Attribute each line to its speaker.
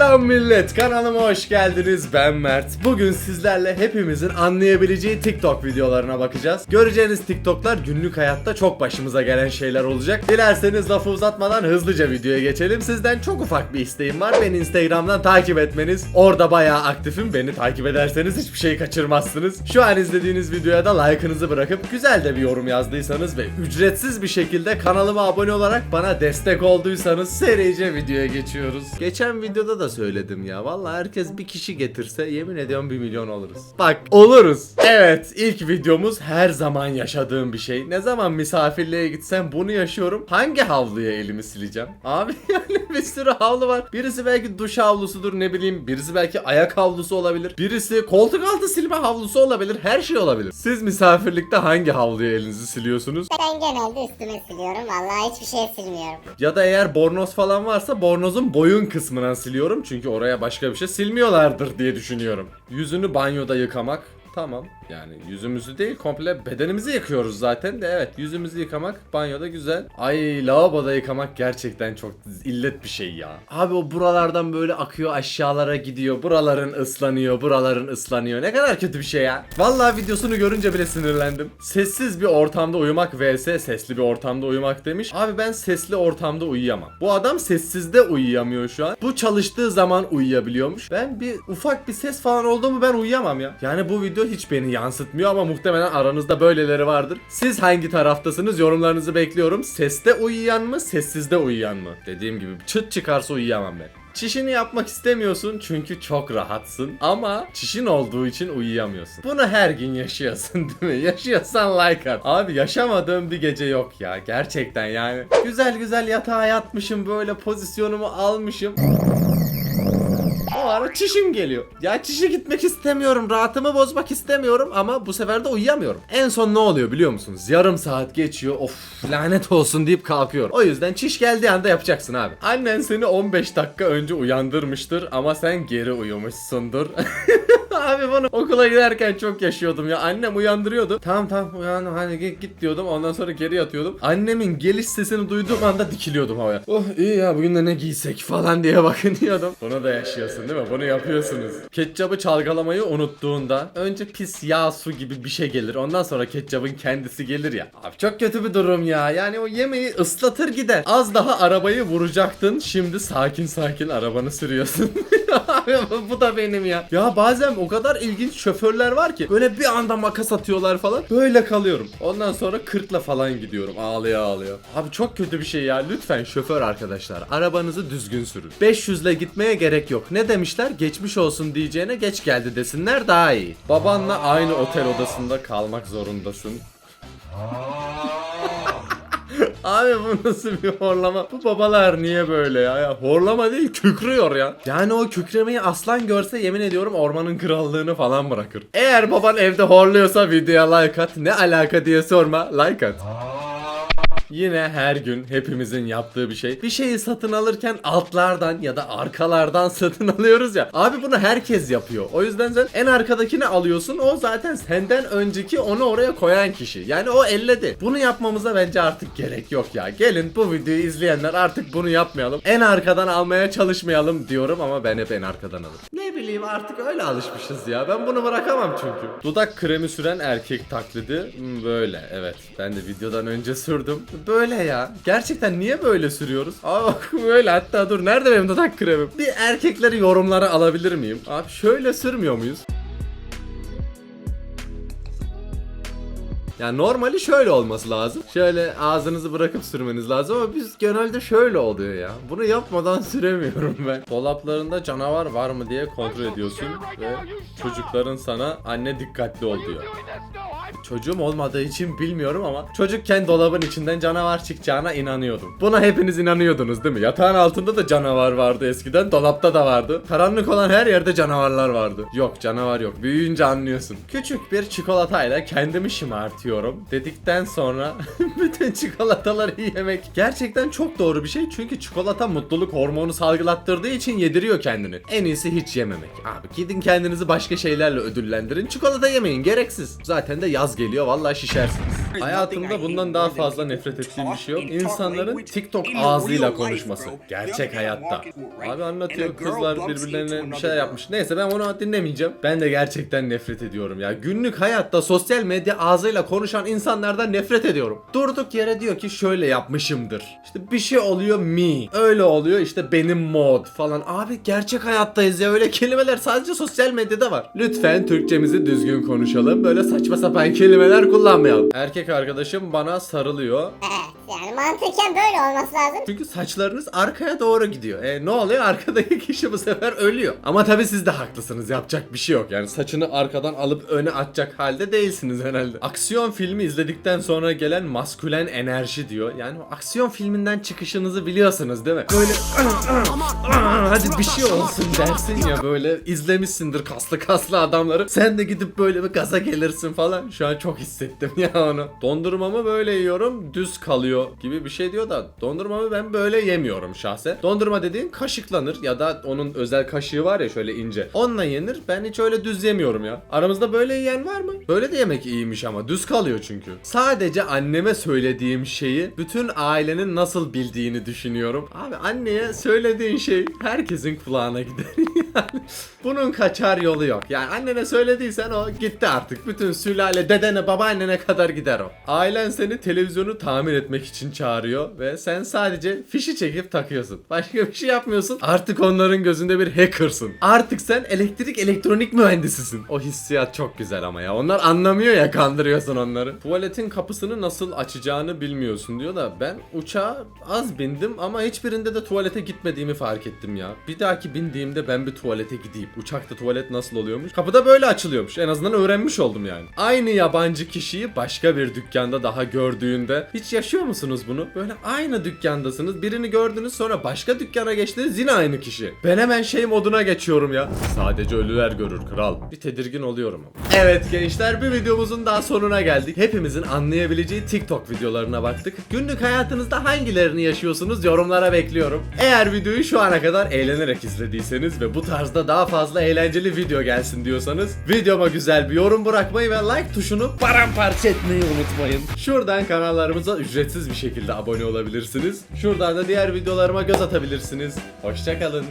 Speaker 1: Selam millet kanalıma hoş geldiniz. Ben Mert. Bugün sizlerle hepimizin anlayabileceği TikTok videolarına bakacağız. Göreceğiniz TikToklar günlük hayatta çok başımıza gelen şeyler olacak. Dilerseniz lafı uzatmadan hızlıca videoya geçelim. Sizden çok ufak bir isteğim var. Beni Instagram'dan takip etmeniz. Orada bayağı aktifim. Beni takip ederseniz hiçbir şey kaçırmazsınız. Şu an izlediğiniz videoya da like'ınızı bırakıp güzel de bir yorum yazdıysanız Ve ücretsiz bir şekilde kanalıma abone olarak bana destek olduysanız serice videoya geçiyoruz. Geçen videoda da söyledim ya. Vallahi herkes bir kişi getirse yemin ediyorum bir milyon oluruz. Bak oluruz. Evet ilk videomuz her zaman yaşadığım bir şey. Ne zaman misafirliğe gitsem bunu yaşıyorum. Hangi havluya elimi sileceğim? Abi yani bir sürü havlu var. Birisi belki duş havlusudur ne bileyim. Birisi belki ayak havlusu olabilir. Birisi koltuk altı silme havlusu olabilir. Her şey olabilir. Siz misafirlikte hangi havluya elinizi siliyorsunuz?
Speaker 2: Ben genelde üstüme siliyorum. Vallahi hiçbir şey silmiyorum.
Speaker 1: Ya da eğer bornoz falan varsa bornozun boyun kısmından siliyorum. Çünkü oraya başka bir şey silmiyorlardır diye düşünüyorum. Yüzünü banyoda yıkamak. Tamam. Yani yüzümüzü değil komple bedenimizi yıkıyoruz zaten de evet yüzümüzü yıkamak banyoda güzel. Ay lavaboda yıkamak gerçekten çok illet bir şey ya. Abi o buralardan böyle akıyor aşağılara gidiyor. Buraların ıslanıyor, buraların ıslanıyor. Ne kadar kötü bir şey ya. Vallahi videosunu görünce bile sinirlendim. Sessiz bir ortamda uyumak vs sesli bir ortamda uyumak demiş. Abi ben sesli ortamda uyuyamam. Bu adam sessizde uyuyamıyor şu an. Bu çalıştığı zaman uyuyabiliyormuş. Ben bir ufak bir ses falan oldu mu ben uyuyamam ya. Yani bu video hiç beni yansıtmıyor ama muhtemelen aranızda böyleleri vardır. Siz hangi taraftasınız? Yorumlarınızı bekliyorum. Seste uyuyan mı, sessizde uyuyan mı? Dediğim gibi çıt çıkarsa uyuyamam ben. Çişini yapmak istemiyorsun çünkü çok rahatsın ama çişin olduğu için uyuyamıyorsun. Bunu her gün yaşıyorsun değil mi? Yaşıyorsan like at. Abi yaşamadığım bir gece yok ya gerçekten yani. Güzel güzel yatağa yatmışım böyle pozisyonumu almışım. O ara çişim geliyor. Ya çişe gitmek istemiyorum. Rahatımı bozmak istemiyorum ama bu sefer de uyuyamıyorum. En son ne oluyor biliyor musunuz? Yarım saat geçiyor. Of lanet olsun deyip kalkıyorum. O yüzden çiş geldiği anda yapacaksın abi. Annen seni 15 dakika önce uyandırmıştır ama sen geri uyumuşsundur. Abi bunu okula giderken çok yaşıyordum ya. Annem uyandırıyordu. Tamam tamam uyandım hadi git, git diyordum. Ondan sonra geri yatıyordum. Annemin geliş sesini duyduğum anda dikiliyordum havaya. Oh iyi ya bugün de ne giysek falan diye bakınıyordum. Bunu da yaşıyorsun değil mi? Bunu yapıyorsunuz. Ketçabı çalgalamayı unuttuğunda önce pis yağ su gibi bir şey gelir. Ondan sonra ketçabın kendisi gelir ya. Abi çok kötü bir durum ya. Yani o yemeği ıslatır gider. Az daha arabayı vuracaktın. Şimdi sakin sakin arabanı sürüyorsun. Abi bu da benim ya. Ya bazen o kadar ilginç şoförler var ki böyle bir anda makas atıyorlar falan. Böyle kalıyorum. Ondan sonra 40'la falan gidiyorum ağlaya ağlaya. Abi çok kötü bir şey ya. Lütfen şoför arkadaşlar arabanızı düzgün sürün. 500 ile gitmeye gerek yok. Ne demişler? Geçmiş olsun diyeceğine geç geldi desinler daha iyi. Babanla aynı otel odasında kalmak zorundasın. Abi bu nasıl bir horlama? Bu babalar niye böyle ya? ya? Horlama değil kükrüyor ya. Yani o kükremeyi aslan görse yemin ediyorum ormanın krallığını falan bırakır. Eğer baban evde horluyorsa videoya like at. Ne alaka diye sorma like at. Yine her gün hepimizin yaptığı bir şey. Bir şeyi satın alırken altlardan ya da arkalardan satın alıyoruz ya. Abi bunu herkes yapıyor. O yüzden sen en arkadakini alıyorsun. O zaten senden önceki onu oraya koyan kişi. Yani o elledi. Bunu yapmamıza bence artık gerek yok ya. Gelin bu videoyu izleyenler artık bunu yapmayalım. En arkadan almaya çalışmayalım diyorum ama ben hep en arkadan alırım. Ne bileyim artık öyle alışmışız ya. Ben bunu bırakamam çünkü. Dudak kremi süren erkek taklidi hmm, böyle. Evet. Ben de videodan önce sürdüm. Böyle ya. Gerçekten niye böyle sürüyoruz? Abi bak böyle hatta dur nerede benim dudak kremim? Bir erkekleri yorumlara alabilir miyim? Abi şöyle sürmüyor muyuz? Yani normali şöyle olması lazım. Şöyle ağzınızı bırakıp sürmeniz lazım ama biz genelde şöyle oluyor ya. Bunu yapmadan süremiyorum ben. Dolaplarında canavar var mı diye kontrol ediyorsun ve çocukların sana anne dikkatli ol diyor. Çocuğum olmadığı için bilmiyorum ama çocukken dolabın içinden canavar çıkacağına inanıyordum. Buna hepiniz inanıyordunuz değil mi? Yatağın altında da canavar vardı eskiden, dolapta da vardı. Karanlık olan her yerde canavarlar vardı. Yok canavar yok. Büyüyünce anlıyorsun. Küçük bir çikolatayla kendimi şımartıyorum dedikten sonra bütün çikolataları yemek gerçekten çok doğru bir şey çünkü çikolata mutluluk hormonu salgılattırdığı için yediriyor kendini. En iyisi hiç yememek. Abi gidin kendinizi başka şeylerle ödüllendirin. Çikolata yemeyin gereksiz. Zaten de yaz az geliyor. Vallahi şişersiniz. Hayatımda bundan daha fazla nefret ettiğim bir şey yok. İnsanların TikTok ağzıyla konuşması. Gerçek hayatta. Abi anlatıyor kızlar birbirlerine bir şeyler yapmış. Neyse ben onu dinlemeyeceğim. Ben de gerçekten nefret ediyorum ya. Günlük hayatta sosyal medya ağzıyla konuşan insanlardan nefret ediyorum. Durduk yere diyor ki şöyle yapmışımdır. İşte bir şey oluyor me. Öyle oluyor işte benim mod falan. Abi gerçek hayattayız ya öyle kelimeler sadece sosyal medyada var. Lütfen Türkçemizi düzgün konuşalım. Böyle saçma sapan kelimeler kullanmayalım. Erkek arkadaşım bana sarılıyor.
Speaker 2: Yani mantıken böyle olması lazım.
Speaker 1: Çünkü saçlarınız arkaya doğru gidiyor. E ne oluyor? Arkadaki kişi bu sefer ölüyor. Ama tabii siz de haklısınız. Yapacak bir şey yok. Yani saçını arkadan alıp öne atacak halde değilsiniz herhalde. Aksiyon filmi izledikten sonra gelen maskülen enerji diyor. Yani o aksiyon filminden çıkışınızı biliyorsunuz değil mi? Böyle hadi bir şey olsun dersin ya böyle izlemişsindir kaslı kaslı adamları. Sen de gidip böyle bir gaza gelirsin falan. Şu an çok hissettim ya onu. Dondurmamı böyle yiyorum düz kalıyor gibi bir şey diyor da dondurmamı ben böyle yemiyorum şahsen. Dondurma dediğin kaşıklanır ya da onun özel kaşığı var ya şöyle ince. Onunla yenir. Ben hiç öyle düz yemiyorum ya. Aramızda böyle yiyen var mı? Böyle de yemek iyiymiş ama düz kalıyor çünkü. Sadece anneme söylediğim şeyi bütün ailenin nasıl bildiğini düşünüyorum. Abi anneye söylediğin şey herkesin kulağına gider Bunun kaçar yolu yok. Yani annene söylediysen o gitti artık. Bütün sülale dedene babaannene kadar gider o. Ailen seni televizyonu tamir etmek için çağırıyor ve sen sadece fişi çekip takıyorsun. Başka bir şey yapmıyorsun. Artık onların gözünde bir hackersın. Artık sen elektrik elektronik mühendisisin. O hissiyat çok güzel ama ya. Onlar anlamıyor ya kandırıyorsun onları. Tuvaletin kapısını nasıl açacağını bilmiyorsun diyor da ben uçağa az bindim ama hiçbirinde de tuvalete gitmediğimi fark ettim ya. Bir dahaki bindiğimde ben bir tuvalete gideyim. Uçakta tuvalet nasıl oluyormuş? Kapıda böyle açılıyormuş. En azından öğrenmiş oldum yani. Aynı yabancı kişiyi başka bir dükkanda daha gördüğünde hiç yaşıyor musunuz bunu? Böyle aynı dükkandasınız. Birini gördünüz sonra başka dükkana geçtiniz yine aynı kişi. Ben hemen şey moduna geçiyorum ya. Sadece ölüler görür kral. Bir tedirgin oluyorum ama. Evet gençler bir videomuzun daha sonuna geldik. Hepimizin anlayabileceği TikTok videolarına baktık. Günlük hayatınızda hangilerini yaşıyorsunuz yorumlara bekliyorum. Eğer videoyu şu ana kadar eğlenerek izlediyseniz ve bu tarzda daha fazla eğlenceli video gelsin diyorsanız videoma güzel bir yorum bırakmayı ve like tuşunu paramparça etmeyi unutmayın. Şuradan kanallarımıza ücretsiz bir şekilde abone olabilirsiniz. Şuradan da diğer videolarıma göz atabilirsiniz. Hoşçakalın.